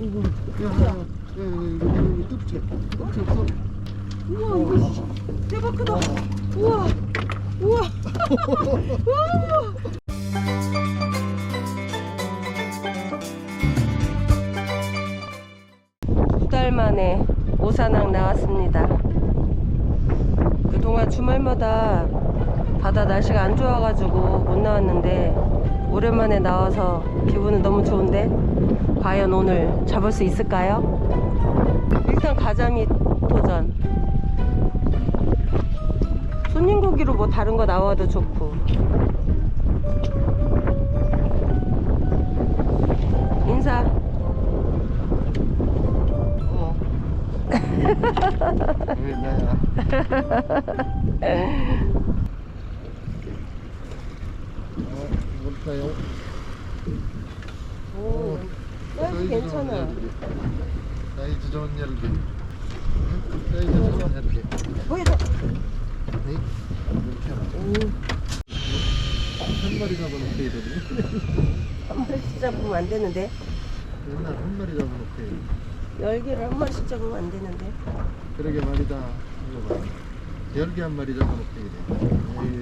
이거 야, 야, 야, 야, 이거 이거 뜰채, 뜰채 없어? 우와 이거 씨, 대박 크다. 우와 우와. 우와. 두달 만에 오산항 나왔습니다. 그동안 주말마다 바다 날씨가 안 좋아가지고 못 나왔는데 오랜만에 나와서 기분은 너무 좋은데 과연 오늘 잡을 수 있을까요? 일단 가자미 도전. 손님 고기로 뭐 다른 거 나와도 좋고. 인사. 어. 뭘까요? 오, 사이즈 괜찮아. 열기. 사이즈 좋은 열기. 응? 사이즈 좋은 열기. 보여줘. 네? 이렇게 오, 한 마리 잡아놓고 이러더니 한 마리씩 잡으면 안 되는데. 맨날 한 마리 잡아놓고 열개를 한 마리씩 잡으면 안 되는데. 그러게 말이다 이거 봐 열개 한 마리 잡아놓고 이래 에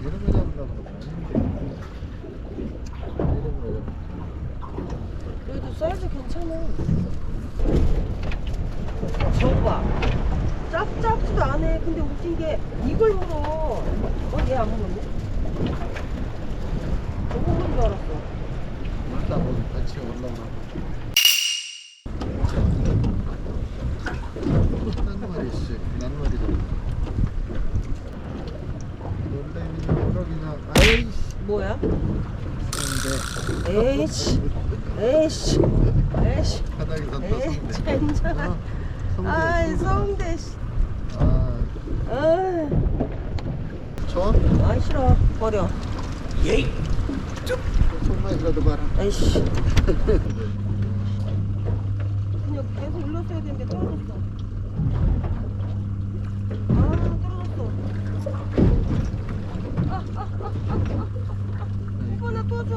이런 거 잡으려고 아닌데 이런 거 그래도 사이즈 괜찮아. 저거 봐. 짭짭지도 않아. 근데 웃긴 게 이걸 물어. 어, 얘 안 물었네? 저거 물은 줄 알았어. 올라고 같이 올라오라고 난 말이지 난 말이다 놀래미 호러기나 아이씨 뭐야? 근데 에이씨. 에이씨. 에이씨. 바닥에 섰다 에이, 성대 젠장. 어, 성대 아이, 성대, 씨. 아 아이, 저? 아, 싫어. 버려. 손만이라도 봐라 아이씨. 그냥 계속 올렸어야 되는데 떨어졌어. 아, 떨어졌어. 아, 아, 아, 아, 아, 아. 오빠 나 도와줘.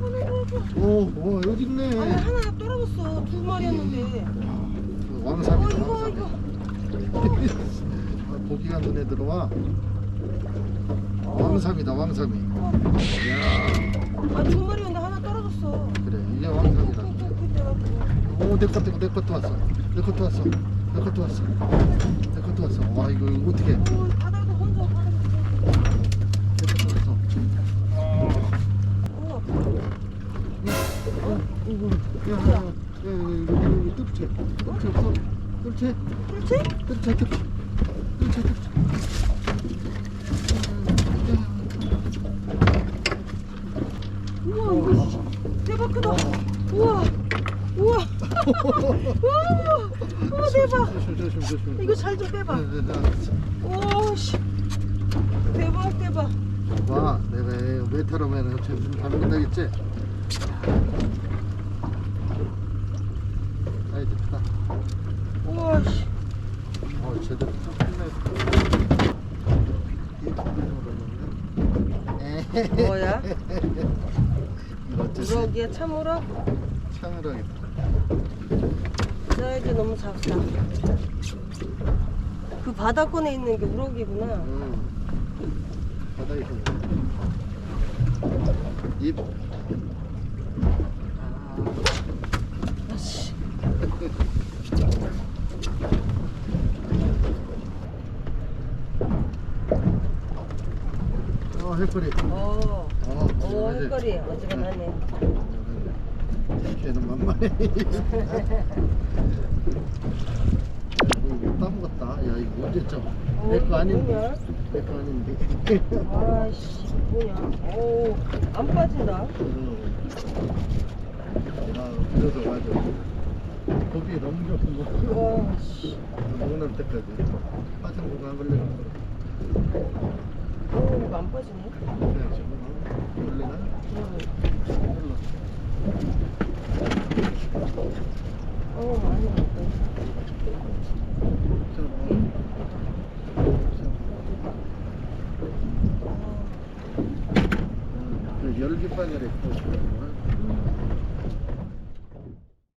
오빠 나 도와줘. 오, 오 여기 있네 아니, 하나 떨어졌어. 두 마리였는데. 어, 왕삼이다 이거, 왕삼이 이거. 아, 고기가 눈에 들어와 왕삼이다 왕삼이 아, 두 마리였는데 하나 떨어졌어. 그래 이게 왕삼이다. 오내 것도 내 것도 왔어 내 것도 왔어 내 것도 왔어 내 것도 왔어 와 이거 이거 어떻게 내 어, 바닥에서 혼자 바닥에서. 것도 왔어 우와. 어, 이거 야야야 이거 이거 뜰채 뜰채 없어 뜰채 그렇지? 뜰채 뜰채 뜰채 우와 이거 씨, 대박 크다. 우와 우와. 우와 우와 대박. 조심 조심 조심 이거 잘 좀 빼봐. 네, 네, 네. 오 씨. 대박 대박. 와, 내가 메타로면 좀 담긴다겠지? 아이 됐다. 씨 어, 제대로 쭉 끝냈어. 뭐야? 이거 어쩌지? 우럭이야 참우럭? 창을 하겠다. 사이즈 너무 작다 그 바닥권에 있는 게 우럭이구나 응. 바닥에 있는 입. 아씨 어, 햇거리. 어, 어, 오 햇거리 어지간하네 걔는 만만해. 이거 따먹었다. 야, 이거 언제쯤? 내거 아닌데. 뭐냐? 내거 아닌데. 아이씨 뭐냐 오안 빠진다 아, 그래서 맞아. 고기 너무 좋은 거. 와 씨 먹는 때까지. 화장 보고 안 걸리는 거. 오 이거 안 빠지네. 어 많이 뭐. 자. 음, 열기빨간에 구워